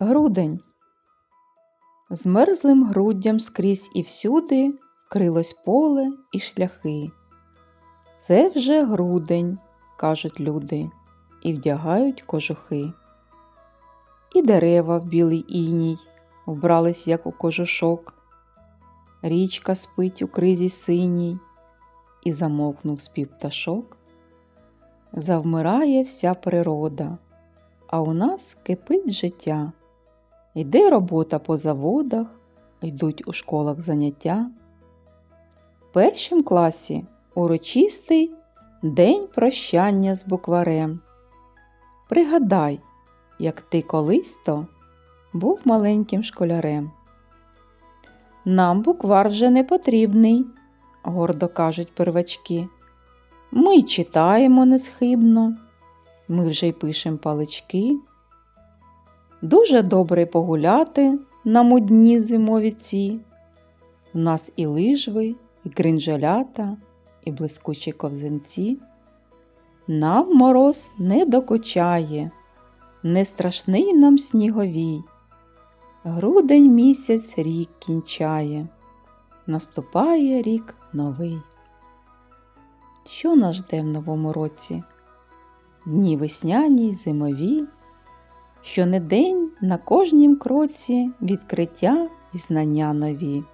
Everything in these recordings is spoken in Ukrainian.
Грудень. Змерзлим груддям скрізь і всюди вкрилось поле і шляхи. Це вже грудень, кажуть люди, і вдягають кожухи. І дерева в білий іній вбрались, як у кожушок. Річка спить у кризі синій, і замовкнув спів пташок. Завмирає вся природа, а у нас кипить життя. Йде робота по заводах, йдуть у школах заняття. В першім класі урочистий день прощання з букварем. Пригадай, як ти колись то був маленьким школярем. Нам буквар вже не потрібний, гордо кажуть первачки. Ми читаємо несхибно, ми вже й пишем палички. Дуже добре погуляти на мудні зимові ці. В нас і лижви, і кринжалята, і блискучі ковзанці. Нам мороз не докучає, не страшний нам сніговій. Грудень місяць рік кінчає, наступає рік новий. Що нас жде в новому році? Дні весняні зимові, що не день на кожнім кроці відкриття і знання нові.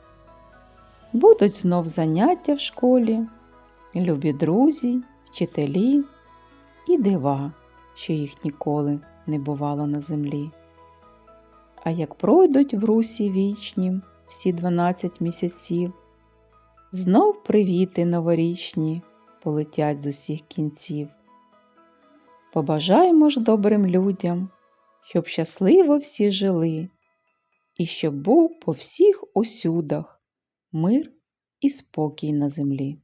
Будуть знов заняття в школі, любі друзі, вчителі і дива, що їх ніколи не бувало на землі. А як пройдуть в русі вічнім всі дванадцять місяців, знов привіти новорічні полетять з усіх кінців. Побажаймо ж добрим людям, щоб щасливо всі жили, і щоб був по всіх усюдах мир і спокій на землі.